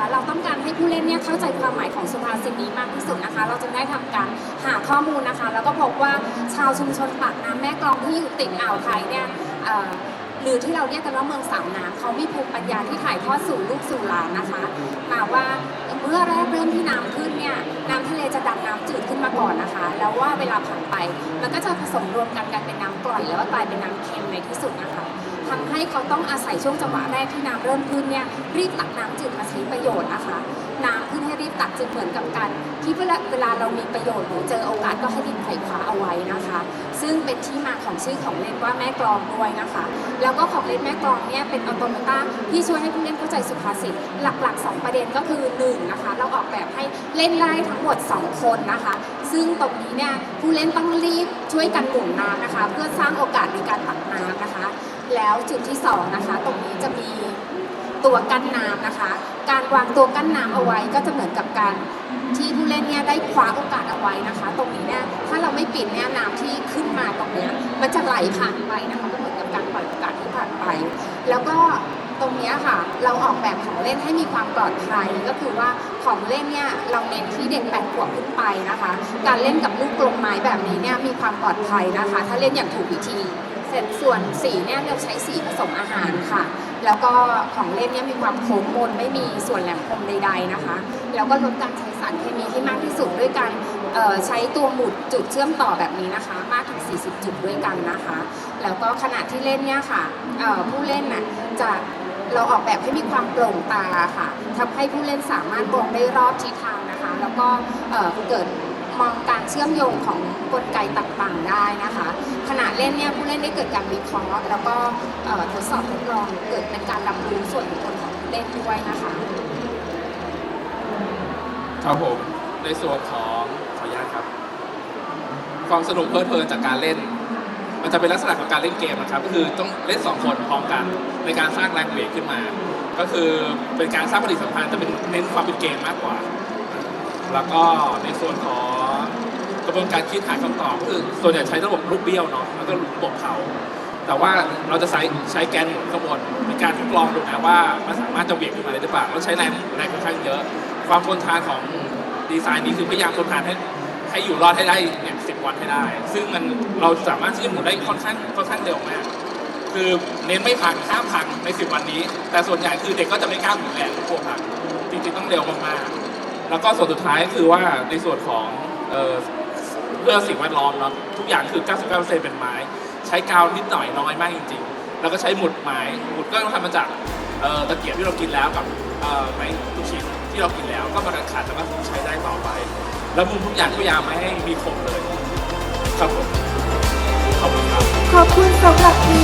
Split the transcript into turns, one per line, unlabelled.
อเราต้องการให้ผู้เล่นเนี่ยเข้าใจความหมายของสุภาษิตนี้มากที่สุดนะคะ เราจึงได้ทำการหาข้อมูลนะคะ แล้วก็พบว่าชาวชุมชนปากน้ำแม่กลองที่อยู่ติดอ่าวไทยเนี่ยหรือที่เราเรียกกันว่าเมืองสามน้ำเขามีภูมิปัญญาที่ถ่ายทอดสู่ลูกสู่หลานนะคะมาว่าเมื่อแรกเริ่มที่น้ำขึ้นเนี่ยน้ำทะเลจะดันน้ำจืดขึ้นมาก่อนนะคะ แล้วว่าเวลาผ่านไปมันก็จะผสมรวมกันกลายเป็นน้ำกร่อยแล้วก็กลายเป็นน้ำเค็มในที่สุดนะคะ ทำให้เขาต้องอาศัยช่วงจังหวะแรกที่น้ำเริ่มขึ้นเนี่ยรีบตักน้ำจืดมาใช้ประโยชน์นะคะน้ำขึ้นให้รีบตักจึงเหมือนกับการที่เวลาเวลาเรามีประโยชน์หรือเจอโอกาสก็ให้รีบไขคว้าเอาไว้นะคะ ซึ่งเป็นที่มาของชื่อของเล่นว่าแม่กลองด้วยนะคะ แล้วก็ของเล่นแม่กลองเนี่ยเป็นออโตมาตาที่ช่วยให้ผู้เล่นเข้าใจสุภาษิตหลักๆ 2 ประเด็นก็คือ1นะคะเราออกแบบให้เล่นได้ทั้งหมด 2 คนนะคะ ซึ่งตรงนี้เนี่ยผู้เล่นต้องรีบช่วยกันหมุนน้ำนะคะ เพื่อสร้างโอกาสในการตักน้ำนะคะ แล้วจุดที่สองนะคะ ตรงนี้จะมีตัวกั้นน้ำนะคะ การวางตัวกั้นน้ำเอาไว้ก็จะเหมือนกับการที่ผู้เล่นเนี่ยได้คว้าโอกาสเอาไว้นะคะ ตรงนี้เนี่ยถ้าเราไม่ปิดเนี่ยน้ำที่ขึ้นมาตรงเนี้ยมันจะไหลผ่านไปนะคะก็เหมือนกับการปล่อยโอกาสที่ผ่านไป แล้วก็ตรงนี้ค่ะ เราออกแบบของเล่นให้มีความปลอดภัยก็คือว่าของเล่นเนี่ยเราเน้นที่เด็กแปดขวบขึ้นไปนะคะ การเล่นกับลูกกลงไม้แบบนี้เนี่ยมีความปลอดภัยนะคะ ถ้าเล่นอย่างถูกวิธี ร็จส่วนสีเนี่ยเราใช้สีผสมอาหารค่ะ แล้วก็ของเล่นเนี่ยมีความโค้งมนไม่มีส่วนแหลมคมใด ๆนะคะ แล้วก็ลดการใช้สารเคมีให้มากที่สุดด้วยการใช้ตัวหมุดจุดเชื่อมต่อแบบนี้นะคะ มากถึง 40 จุดด้วยกันนะคะ แล้วก็ขณะที่เล่นเนี่ยค่ะผู้เล่นน่ะจะเราออกแบบให้มีความโปร่งตาค่ะทำให้ผู้เล่นสามารถมองได้รอบทิศทางนะคะ แล้วก็เกิด มองการเชื่อมโยงของกลไกต่างๆได้นะคะขณะเล่นเนี่ยผู้เล่นได้เกิดการวิเคราะห์แล้วก็ทดสอบทดลองเกิดเป็นการรับรู้ส่วนบุคคลของผู้เล่นด้วยนะคะ
ครับผมในส่วนของขออนุญาตครับความสนุกเพลิดเพลินจากการเล่น มันจะเป็นลักษณะของการเล่นเกมนะครับ ก็คือต้องเล่นสองคนพร้อมกันในการสร้างแรงเบรกขึ้นมา ก็คือเป็นการสร้างปฏิสัมพันธ์จะเป็นเน้นความเป็นเกมมากกว่า แล้วก็ในส่วนของกระบวนการคิดหาคำตอบคือส่วนใหญ่ใช้ระบบลูกเบี้ยวเนาะแล้วก็ระบบเขา แต่ว่าเราจะใช้ใช้แกนหมุนข้างบนมีการทดลองดูนะว่ามันสามารถจะเหวี่ยงขึ้นมาได้หรือเปล่าแล้วใช้แรงแรงค่อนข้างเยอะ ความทนทานของดีไซน์นี้คือพยายามทนทานให้ให้อยู่รอดให้ได้เนี่ยสิบวันให้ได้ ซึ่งมันเราสามารถที่จะหมุนได้ค่อนข้างค่อนข้างเร็วมากคือเน้นไม่พังห้ามพังในสิบวันนี้ แต่ส่วนใหญ่คือเด็กก็จะไม่กล้าหมุนแรงกลัวพังจริงๆต้องเร็วมากๆ แล้วก็ส่วนสุดท้ายคือว่าในส่วนของเอ่อเพื่อสิ่งแวดล้อมเนาะทุกอย่างคือ 99%เป็นไม้ ใช้กาวนิดหน่อยน้อยมากจริง ๆ แล้วก็ใช้หมุดไม้หมุดก็ต้องทำมาจากเอ่อตะเกียบที่เรากินแล้วกับเอ่อไม้ทุกชิ้นที่เรากินแล้วก็มาขัดแล้วก็ใช้ได้ต่อไป แล้วมุมทุกอย่างก็พยายามไม่ให้มีคมเลยครับผมขอบคุณครับ
ขอบคุณสำหรับทีมแม่กล